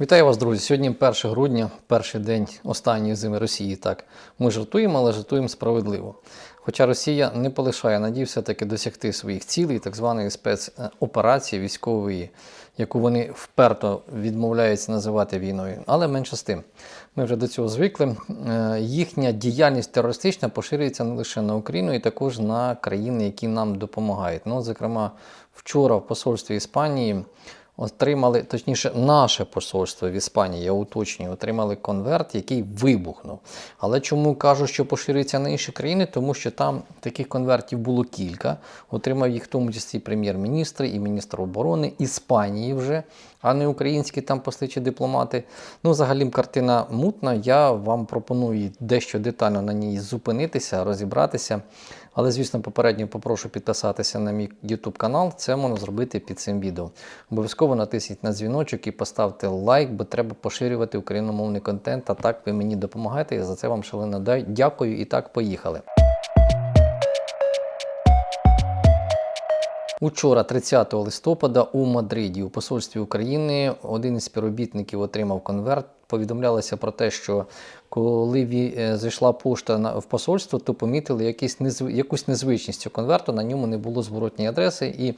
Вітаю вас, друзі. Сьогодні 1 грудня, перший день останньої зими Росії. Так, ми жартуємо, але жартуємо справедливо. Хоча Росія не полишає надій все-таки досягти своїх цілей, так званої спецоперації військової, яку вони вперто відмовляються називати війною. Але менше з тим, ми вже до цього звикли. Е, Їхня діяльність терористична поширюється не лише на Україну, і також на країни, які нам допомагають. Ну, зокрема, вчора в посольстві Іспанії отримали, точніше, наше посольство в Іспанії, я уточнюю, отримали конверт, який вибухнув. Але чому кажу, що поширюється на інші країни? Тому що там таких конвертів було кілька. Отримав їх в тому числі прем'єр-міністр і міністр оборони Іспанії вже, а не українські там посли чи дипломати. Ну, взагалі, картина мутна. Я вам пропоную дещо детально на ній зупинитися, розібратися. Але, звісно, попередньо попрошу підписатися на мій YouTube канал. Це можна зробити під цим відео. Обов'язково натисніть на дзвіночок і поставте лайк, бо треба поширювати україномовний контент. А так ви мені допомагаєте. Я за це вам шалено дякую. І так, поїхали. Учора, 30 листопада, у Мадриді, у посольстві України, один із співробітників отримав конверт. Повідомлялося про те, що коли е, зайшла пошта на- в посольство, то помітили якісь якусь незвичність цього конверту. На ньому не було зворотньої адреси. І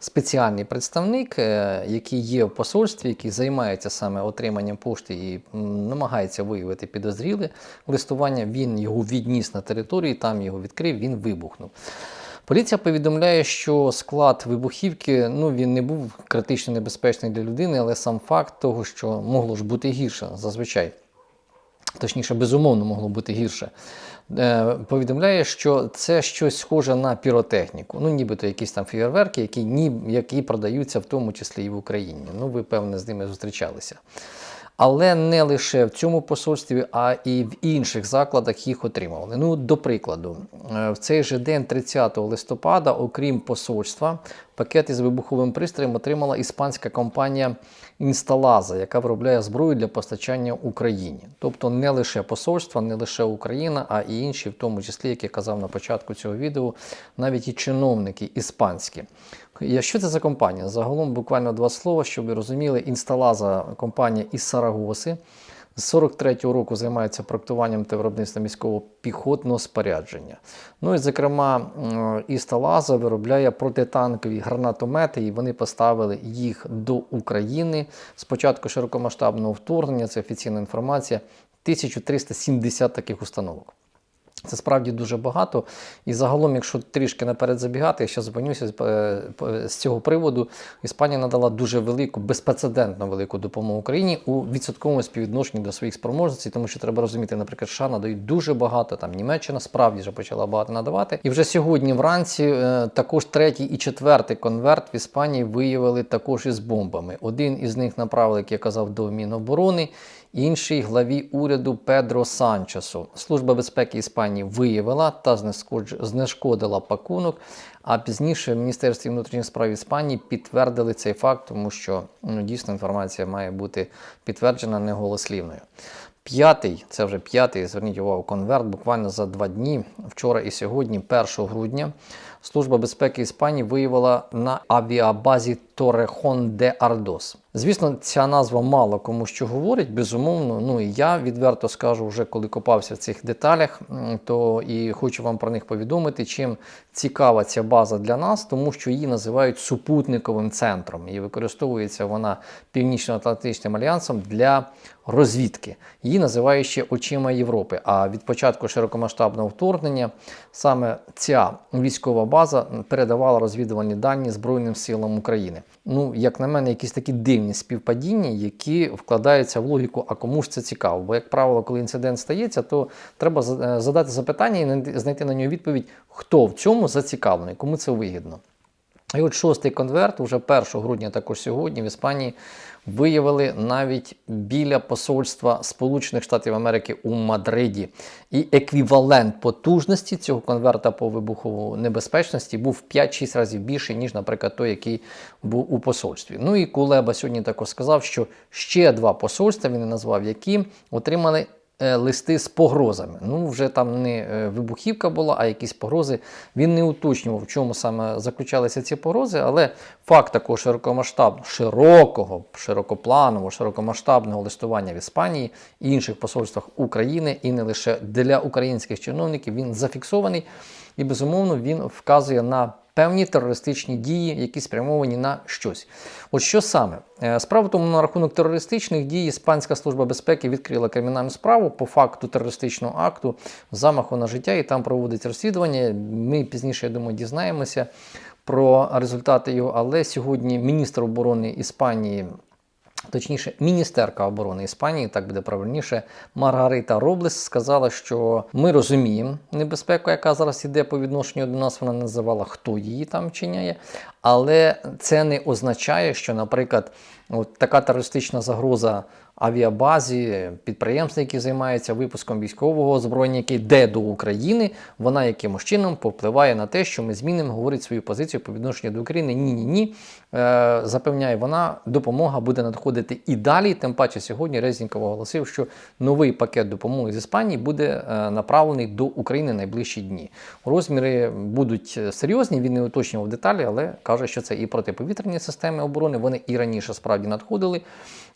спеціальний представник, е, який є в посольстві, який займається саме отриманням пошти і намагається виявити підозріле листування, він його відніс на територію, там його відкрив, він вибухнув. Поліція повідомляє, що склад вибухівки ну, він не був критично небезпечний для людини, але сам факт того, що могло ж бути гірше зазвичай. Точніше, безумовно, могло бути гірше. Е, повідомляє, що це щось схоже на піротехніку. Ну, нібито якісь там фейерверки, які, ні, які продаються в тому числі і в Україні. Ну, ви, певне, з ними зустрічалися. Але не лише в цьому посольстві, а і в інших закладах їх отримували. Ну, до прикладу, е, в цей же день, 30 листопада, окрім посольства, пакет із вибуховим пристроєм отримала іспанська компанія Інсталаза, яка виробляє зброю для постачання Україні. Тобто не лише посольства, не лише Україна, а і інші, в тому числі, як я казав на початку цього відео, навіть і чиновники іспанські. Що це за компанія? Загалом буквально два слова, щоб ви розуміли. Інсталаза компанія із Сарагоси. З 43-го року займається проектуванням та виробництвом міського піхотного спорядження. Ну і, зокрема, Істалаза виробляє протитанкові гранатомети, і вони поставили їх до України. Спочатку широкомасштабного вторгнення, це офіційна інформація, 1370 таких установок. Це справді дуже багато. І загалом, якщо трішки наперед забігати, я ще зупинюся е, з цього приводу. Іспанія надала дуже велику, безпрецедентно велику допомогу Україні у відсотковому співвідношенні до своїх спроможностей, тому що треба розуміти, наприклад, США надають дуже багато. Там Німеччина справді вже почала багато надавати. І вже сьогодні вранці е, також третій і четвертий конверт в Іспанії виявили також із бомбами. Один із них направили, як я казав, до Міноборони. Інший главі уряду Педро Санчесу. Служба безпеки Іспанії виявила та знешкодила пакунок. А пізніше в Міністерстві внутрішніх справ Іспанії підтвердили цей факт, тому що ну, дійсно інформація має бути підтверджена неголослівною. П'ятий, це вже п'ятий, зверніть увагу, конверт буквально за два дні, вчора і сьогодні, 1 грудня, Служба безпеки Іспанії виявила на авіабазі Торехон де Ардос. Звісно, ця назва мало кому що говорить, безумовно. Ну і я відверто скажу, вже коли копався в цих деталях, то і хочу вам про них повідомити, чим цікава ця база для нас, тому що її називають супутниковим центром і використовується вона Північно-Атлантичним альянсом для розвідки. Її називають ще очима Європи. А від початку широкомасштабного вторгнення саме ця військова база передавала розвідувальні дані Збройним силам України. Ну, як на мене, якісь такі дивні співпадіння, які вкладаються в логіку, а кому ж це цікаво. Бо, як правило, коли інцидент стається, то треба е, задати запитання і знайти на нього відповідь, хто в цьому зацікавлений, кому це вигідно. І от шостий конверт, уже 1 грудня, також сьогодні, в Іспанії виявили навіть біля посольства Сполучених Штатів Америки у Мадриді. І еквівалент потужності цього конверта по вибухову небезпечності був в 5-6 разів більший, ніж, наприклад, той, який був у посольстві. Ну і Кулеба сьогодні також сказав, що ще два посольства він не назвав, які отримали листи з погрозами. Ну, вже там не е, вибухівка була, а якісь погрози. Він не уточнював, в чому саме заключалися ці погрози, але факт такого широкомасштабного, широкого, широкопланового, широкомасштабного листування в Іспанії і інших посольствах України, і не лише для українських чиновників, він зафіксований. І безумовно він вказує на певні терористичні дії, які спрямовані на щось. От що саме? Е, Справа тому на рахунок терористичних дій Іспанська служба безпеки відкрила кримінальну справу по факту терористичного акту замаху на життя, і там проводиться розслідування. Ми пізніше, я думаю, дізнаємося про результати його. Але сьогодні міністр оборони Іспанії. Точніше, міністерка оборони Іспанії, так буде правильніше, Маргарита Роблес сказала, що ми розуміємо небезпеку, яка зараз іде по відношенню до нас. Вона називала, хто її там чиняє, але це не означає, що, наприклад, от така терористична загроза авіабазі, підприємств, які займаються випуском військового озброєння, яке йде до України, вона якимось чином повпливає на те, що ми змінимо, говорить свою позицію по відношенню до України. Ні, ні, ні. Е, запевняє вона, допомога буде надходити і далі. Тим паче сьогодні Резніков оголосив, що новий пакет допомоги з Іспанії буде е, направлений до України найближчі дні. Розміри будуть серйозні. Він не уточнював деталі, але каже, що це і протиповітряні системи оборони. Вони і раніше справді надходили.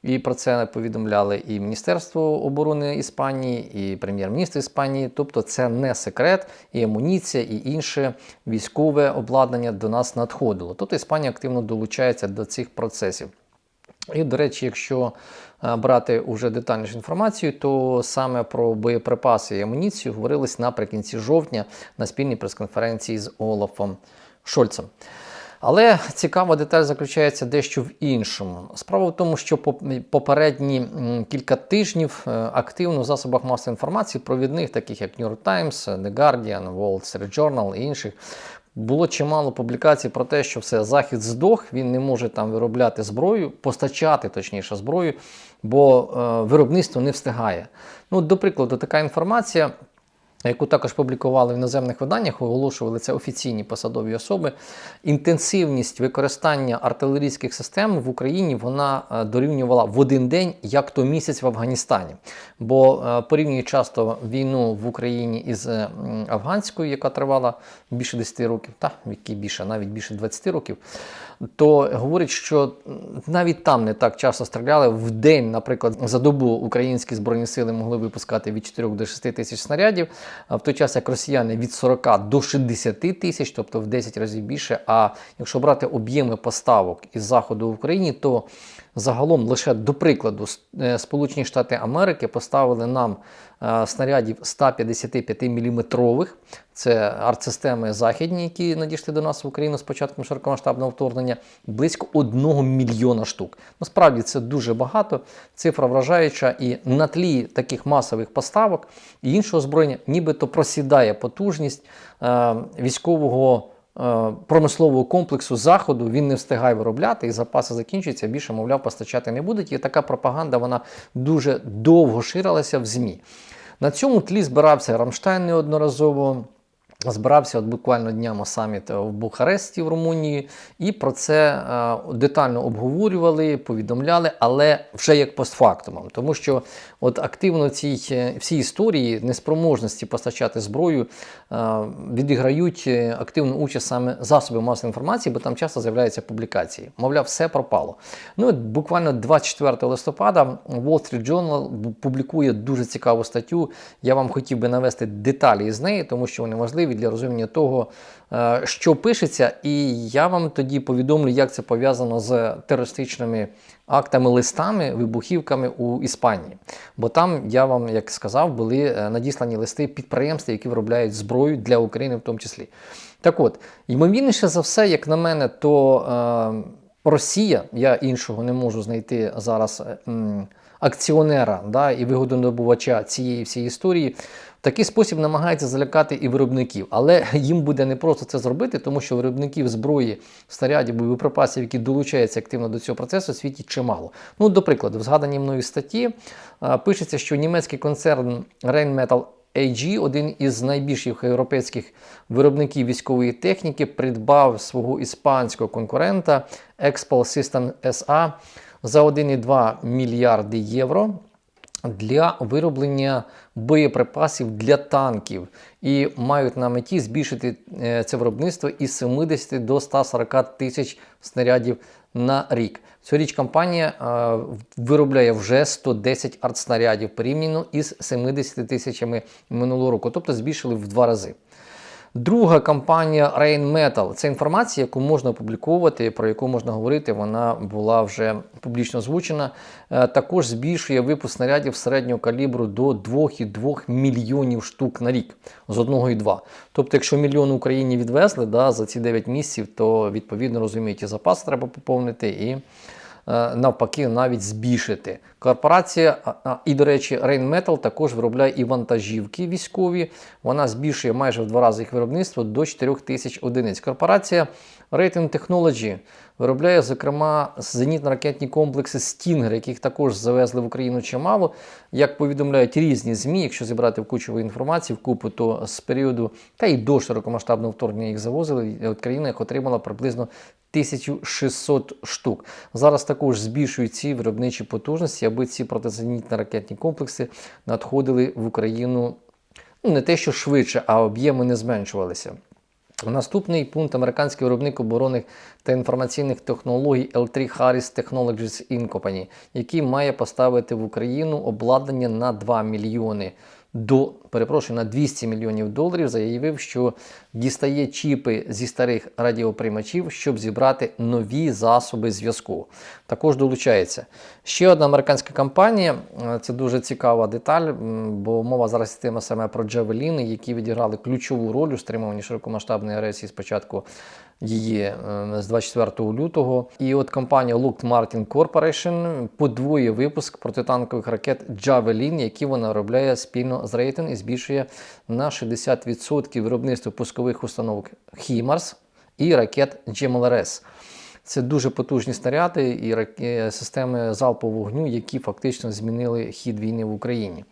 І про це повідомляли і Міністерство оборони Іспанії, і прем'єр-міністр Іспанії. Тобто це не секрет, і амуніція, і інше військове обладнання до нас надходило. Тобто Іспанія активно долучається до цих процесів. І, до речі, якщо е, брати уже детальнішу інформацію, то саме про боєприпаси і амуніцію говорилось наприкінці жовтня на спільній прес-конференції з Олафом Шольцем. Але цікава деталь заключається дещо в іншому. Справа в тому, що попередні кілька тижнів е, активно в засобах масової інформації провідних, таких як New York Times, The Guardian, Wall Street Journal і інших, було чимало публікацій про те, що все, Захід здох, він не може там виробляти зброю, постачати точніше зброю, бо е, виробництво не встигає. Ну, До прикладу, така інформація яку також публікували в іноземних виданнях, оголошували це офіційні посадові особи. Інтенсивність використання артилерійських систем в Україні вона е, дорівнювала в один день, як то місяць в Афганістані. Бо е, порівнюють часто війну в Україні із е, афганською, яка тривала більше 10 років, та які більше, навіть більше 20 років то говорить, що навіть там не так часто стріляли. В день, наприклад, за добу українські збройні сили могли випускати від 4 до 6 тисяч снарядів, в той час як росіяни від 40 до 60 тисяч, тобто в 10 разів більше. А якщо брати об'єми поставок із заходу в Україні, то Загалом, лише до прикладу, е, Сполучені Штати Америки поставили нам е, снарядів 155 мм. Це артсистеми західні, які надійшли до нас в Україну з початком широкомасштабного вторгнення, близько 1 мільйона штук. Насправді це дуже багато, цифра вражаюча, і на тлі таких масових поставок і іншого озброєння, нібито просідає потужність е, військового. Е, промислового комплексу заходу він не встигає виробляти, і запаси закінчуються, більше, мовляв, постачати не будуть. І така пропаганда вона дуже довго ширилася в ЗМІ. На цьому тлі збирався Рамштайн неодноразово. Збирався от буквально днями саміт в Бухаресті в Румунії, і про це е, детально обговорювали, повідомляли, але вже як постфактумом. Тому що от активно цій е, всі історії неспроможності постачати зброю е, відіграють е, активну участь саме засоби масової інформації, бо там часто з'являються публікації. Мовляв, все пропало. Ну от Буквально 24 листопада Wall Street Journal публікує дуже цікаву статтю. Я вам хотів би навести деталі з неї, тому що вони важливі важливі для розуміння того, е, що пишеться, і я вам тоді повідомлю, як це пов'язано з терористичними актами, листами, вибухівками у Іспанії. Бо там, я вам як сказав, були е, надіслані листи підприємств, які виробляють зброю для України в тому числі. Так от, ймовірніше за все, як на мене, то е, Росія, я іншого не можу знайти зараз. М Акціонера да, і вигодонабувача цієї всієї історії в такий спосіб намагається залякати і виробників, але їм буде не просто це зробити, тому що виробників зброї, снарядів, боєприпасів, які долучаються активно до цього процесу, в світі чимало. Ну, до прикладу, в згаданій мною статті пишеться, що німецький концерн Rheinmetall AG, один із найбільших європейських виробників військової техніки, придбав свого іспанського конкурента Expal System SA за 1,2 мільярди євро. для вироблення боєприпасів для танків і мають на меті збільшити е, це виробництво із 70 до 140 тисяч снарядів на рік. Цьогоріч компанія е, виробляє вже 110 артснарядів порівняно із 70 тисячами минулого року, тобто збільшили в два рази. Друга компанія Rain Metal. Це інформація, яку можна опубліковувати, про яку можна говорити. Вона була вже публічно озвучена. Е, Також збільшує випуск снарядів середнього калібру до 2,2 мільйонів штук на рік з 1,2. Тобто, якщо мільйон Україні відвезли да, за ці 9 місяців, то відповідно розумієте, запас треба поповнити і. Е, Навпаки, навіть збільшити. Корпорація, і, до речі, Rheinmetall також виробляє і вантажівки військові. Вона збільшує майже в два рази їх виробництво до 4 тисяч одиниць. Корпорація Rating Technology виробляє, зокрема, зенітно-ракетні комплекси Stinger, яких також завезли в Україну чимало. Як повідомляють різні ЗМІ, якщо зібрати в кучу інформації в купу, то з періоду та й до широкомасштабного вторгнення їх завозили. Країна їх отримала приблизно 1600 штук. Зараз також збільшують ці виробничі потужності, аби ці протизенітні ракетні комплекси надходили в Україну ну, не те, що швидше, а об'єми не зменшувалися. Наступний пункт американський виробник оборонних та інформаційних технологій L3 Harris Technologies Inc. Який має поставити в Україну обладнання на 2 мільйони до перепрошую на 200 мільйонів доларів. Заявив, що дістає чіпи зі старих радіоприймачів, щоб зібрати нові засоби зв'язку. Також долучається ще одна американська компанія. е, Це дуже цікава деталь, бо мова зараз йтиме саме про Джавеліни, які відіграли ключову роль у стримуванні широкомасштабної агресії спочатку її е, з 24 лютого. І от компанія Lockheed Martin Corporation подвоює випуск протитанкових ракет Javelin, які вона виробляє спільно з і збільшує на 60% виробництво пускових установок HIMARS і ракет GMLRS. Це дуже потужні снаряди і е, системи залпового вогню, які фактично змінили хід війни в Україні.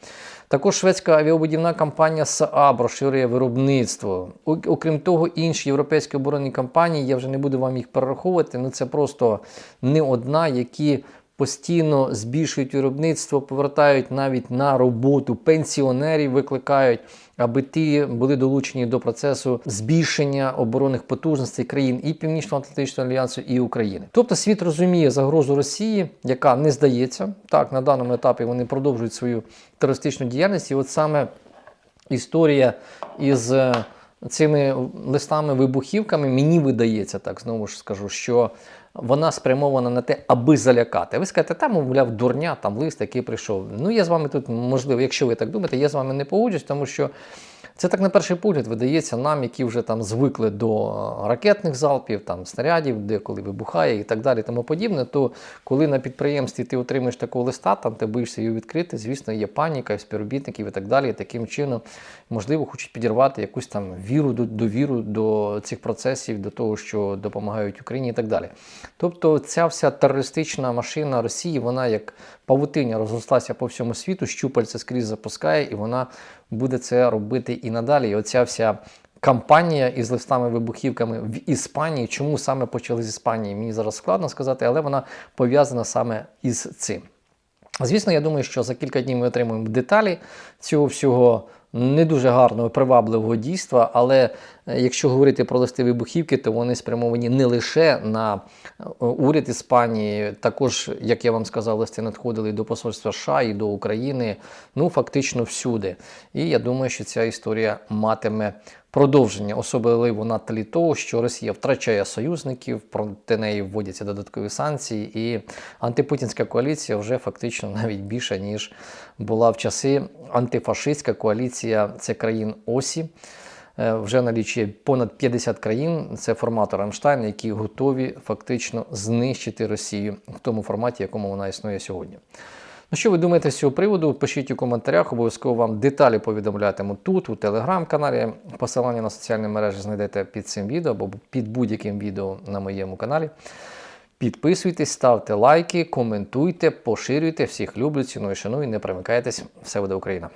Також шведська авіабудівна компанія Saab розширює виробництво. Окрім того, інші європейські оборонні компанії, я вже не буду вам їх перераховувати, ну це просто не одна, які постійно збільшують виробництво, повертають навіть на роботу пенсіонерів, викликають, аби ті були долучені до процесу збільшення оборонних потужностей країн і Північно-Атлантичного альянсу, і України. Тобто світ розуміє загрозу Росії, яка не здається. Так, на даному етапі вони продовжують свою терористичну діяльність, і от саме історія із е, цими листами-вибухівками, мені видається, так знову ж скажу, що вона спрямована на те, аби залякати. Ви скажете, там, мовляв, дурня, там лист, який прийшов. Ну, я з вами тут, можливо, якщо ви так думаєте, я з вами не погоджусь, тому що це так на перший погляд видається нам, які вже там звикли до ракетних залпів, там снарядів, де коли вибухає і так далі, тому подібне. То коли на підприємстві ти отримаєш такого листа, там ти боїшся його відкрити, звісно, є паніка і співробітників і так далі. І таким чином, можливо, хочуть підірвати якусь там віру, довіру до цих процесів, до того, що допомагають Україні і так далі. Тобто, ця вся терористична машина Росії, вона як павутиня розрослася по всьому світу, щупальця скрізь запускає, і вона буде це робити і надалі. І оця вся кампанія із листами-вибухівками в Іспанії. Чому саме почали з Іспанії? Мені зараз складно сказати, але вона пов'язана саме із цим. Звісно, я думаю, що за кілька днів ми отримуємо деталі цього всього не дуже гарного, привабливого дійства. Але якщо говорити про листи вибухівки, то вони спрямовані не лише на е, уряд Іспанії, також, як я вам сказав, листи надходили до посольства США і до України, ну фактично всюди. І я думаю, що ця історія матиме продовження, особливо на тлі того, що Росія втрачає союзників, проти неї вводяться додаткові санкції, і антипутінська коаліція вже фактично навіть більша, ніж була в часи антифашистська коаліція це країн Осі. Е, Вже налічує понад 50 країн. Це формат Рамштайн, які готові фактично знищити Росію в тому форматі, якому вона існує сьогодні. Ну, що ви думаєте з цього приводу? Пишіть у коментарях, обов'язково вам деталі повідомлятиму тут, у телеграм-каналі. Посилання на соціальні мережі знайдете під цим відео або під будь-яким відео на моєму каналі. Підписуйтесь, ставте лайки, коментуйте, поширюйте. Всіх люблю, ціную, шаную, не примикайтесь. Все буде Україна!